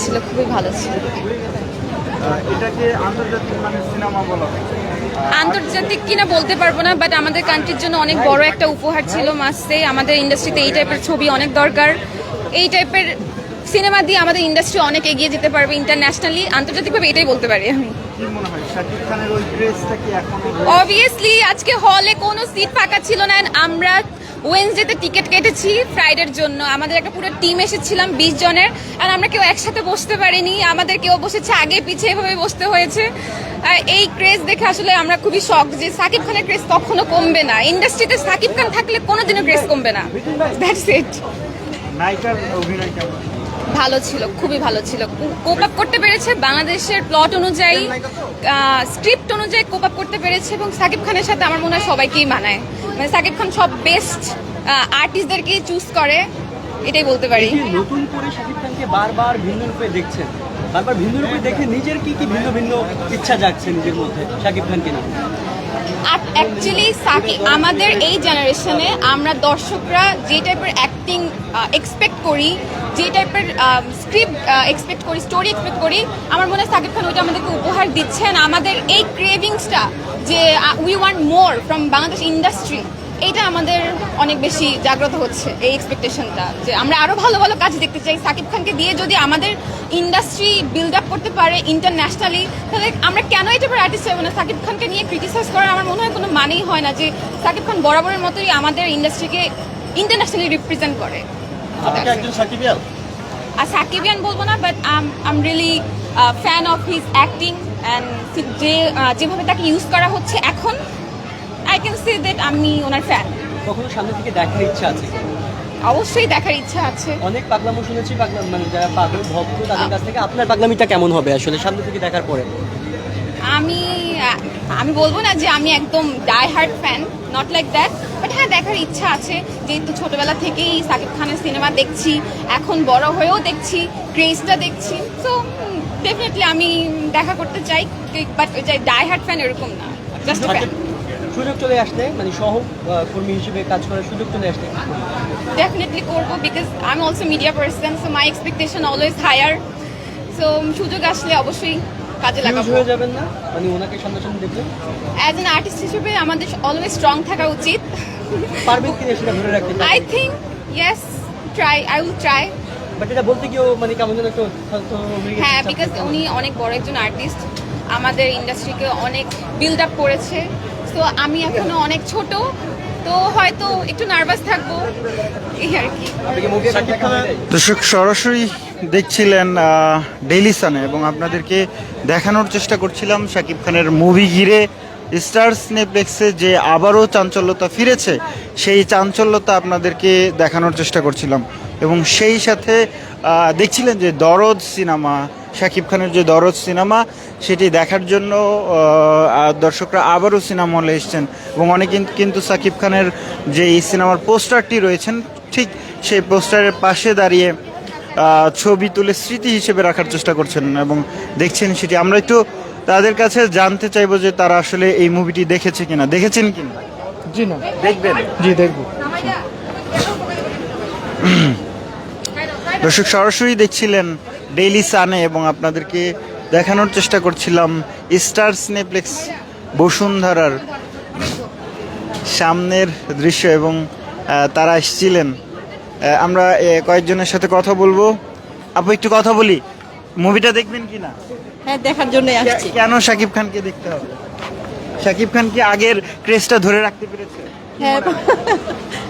ছিল খুবই ভালো ছিল। এটাকে আন্তর্জাতিক মানের সিনেমা বলা হয়। আন্তর্জাতিক কিনা বলতে পারব না বাট আমাদের কান্ট্রির জন্য অনেক বড় একটা উপহার ছিল মাসে। আমাদের ইন্ডাস্ট্রিতে এই টাইপের ছবি অনেক দরকার। এই টাইপের সিনেমা দিয়ে আমাদের ইন্ডাস্ট্রি অনেক এগিয়ে যেতে পারবে ইন্টারন্যাশনালি আন্তর্জাতিকভাবে এটাই বলতে পারি আমি। অবভিয়াসলি আজকে হলে কোনো সিট ফাঁকা ছিল না আমরা ওয়েনসডেতে টিকিট কেটেছি ফ্রাইডের জন্য। আমাদের একটা পুরো টিম এসেছিলাম, বিশ জনের, আর আমরা কেউ একসাথে বসতে পারিনি। আমাদের কেউ বসেছে, আগে পিছিয়ে এভাবে বসতে হয়েছে। এই ক্রেজ দেখে আসলে আমরা খুবই শখ যে সাকিব খানের ক্রেজ কখনো কমবে না। ইন্ডাস্ট্রিতে সাকিব খান থাকলে কোনোদিনও ক্রেজ কমবে না। দ্যাটস ইট নায়িকার অভিনয় কেমন? ভালো ছিল খুবই ভালো ছিল। কোপ আপ করতে পেরেছে বাংলাদেশের প্লট অনুযায়ী স্ক্রিপ্ট অনুযায়ী কোপ আপ করতে পেরেছে এবং সাকিব খানের সাথে আমার মনে হয় সবাইকেই মানায়। মানে সাকিব খান সব বেস্ট আর্টিস্টদেরকেই চুজ করে এটাই বলতে পারি। নতুন করে শাকিব খানকে বারবার ভিন্ন রূপে দেখছেন বারবার ভিন্ন রূপে দেখে নিজের কি কি ভিন্ন ভিন্ন ইচ্ছা জাগছে নিজের মধ্যে শাকিব খানকে নিয়ে? অ্যাকচুয়ালি সাকিব আমাদের এই জেনারেশনে আমরা দর্শকরা যে টাইপের অ্যাক্টিং এক্সপেক্ট করি যে টাইপের স্ক্রিপ্ট এক্সপেক্ট করি স্টোরি এক্সপেক্ট করি, আমার মনে হয় সাকিব খান ওইটা আমাদেরকে উপহার দিচ্ছেন আমাদের এই ক্রেভিংসটা যে we want more from Bangladesh industry এইটা আমাদের অনেক বেশি জাগ্রত হচ্ছে, এই এক্সপেকটেশনটা যে আমরা আরও ভালো ভালো কাজ দেখতে চাই। সাকিব খানকে দিয়ে যদি আমাদের ইন্ডাস্ট্রি বিল্ড আপ করতে পারে ইন্টারন্যাশনালি তাহলে আমরা কেন এটা আর্টিস্ট হব না? সাকিব খানকে নিয়ে ক্রিটিসাইজ করার আমার মনে হয় কোনো মানেই হয় না যে, সাকিব খান বরাবরের মতোই আমাদের ইন্ডাস্ট্রিকে ইন্টারন্যাশনালি রিপ্রেজেন্ট করে। আর সাকিবিয়ান বলব না but I'm really fan of his acting and যে যেভাবে তাকে ইউজ করা হচ্ছে এখন আই ক্যান সি দ্যাট আমি ওনার ফ্যান কখনো সামনে থেকে দেখার ইচ্ছা আছে অবশ্যই দেখার ইচ্ছা আছে। অনেক পাগলামো শুনেছি পাগলাম মানে যারা পাগল ভক্ত তাদের কাছ থেকে আপনার পাগলামিটা কেমন হবে আসলে সামনে থেকে দেখার পরে? আমি আমি বলব না যে আমি একদম die hard fan not like that but হ্যাঁ দেখার ইচ্ছা আছে যেহেতু ছোটবেলা থেকেই সাকিব খানের সিনেমা দেখছি এখন বড় হয়েও দেখছি ক্রেজটা দেখছি সো ডেফিনেটলি আমি দেখা করতে চাই বাট ডাই হার্ট ফ্যান এরকম না জাস্ট ফ্যান সুযোগ চলে আসলে মানে সহ আহ, কর্মী হিসেবে কাজ করার সুযোগ চলে আসলে ডেফিনেটলি করব? বিকজ আমি also media person so my expectation always higher so সুযোগ আসলে অবশ্যই কাজে লাগাবো। হয়ে যাবেন না? মানে ওনাকে সামনাসামনি দেখলে? অ্যাজ অ্যান আর্টিস্ট হিসেবে আমাদের অলওয়েজ স্ট্রং থাকা উচিত। পারবেন কিনা সেটা ধরে রাখতে I think yes try I will try but এটা বলতে গিয়েও মানে কেমন যেন একটু হয়ে বিকজ উনি অনেক বড় একজন আর্টিস্ট আমাদের ইন্ডাস্ট্রিকে অনেক বিল্ড আপ করেছে। তো আমি এখনও অনেক ছোট। তো হয়তো একটু নার্ভাস থাকব। এই আর কি। দর্শক সরাসরি দেখছিলেন ডেইলি সানে এবং আপনাদেরকে দেখানোর চেষ্টা করছিলাম শাকিব খানের মুভি ঘিরে স্টার স্নেপ্লেক্সে যে আবারও চাঞ্চল্যতা ফিরেছে, সেই চাঞ্চল্যতা আপনাদেরকে দেখানোর চেষ্টা করছিলাম। এবং সেই সাথে দেখছিলেন যে দরদ সিনেমা, শাকিব খানের যে দরদ সিনেমা, সেটি দেখার জন্য দর্শকরা আবারও সিনেমা হলে এসছেন। এবং অনেকে কিন্তু- শাকিব খানের যে এই সিনেমার পোস্টারটি রয়েছেন, ঠিক সেই পোস্টারের পাশে দাঁড়িয়ে ছবি তুলে স্মৃতি হিসেবে রাখার চেষ্টা করছেন এবং দেখছেন সেটি। আমরা একটু তাদের কাছে জানতে চাইব যে তারা আসলে এই মুভিটি দেখেছে কিনা। দেখেছেন কিনা? জি না। দেখবেন? জি দেখব। দর্শক সরাসরি দেখছিলেন ডেইলি সানে এবং আপনাদেরকে দেখানোর চেষ্টা করছিলাম স্টার স্নেপ্লেক্স বসুন্ধরার সামনের দৃশ্য এবং তারা এসেছিলেন। আমরা কয়েকজনের সাথে কথা বলব। আপু একটু কথা বলি। মুভিটা দেখবেন কি না? হ্যাঁ দেখার জন্য আসছি। কেন সাকিব খানকে দেখতে হবে? সাকিব খান কি আগের ক্রেজটা ধরে রাখতে পেরেছে? হ্যাঁ?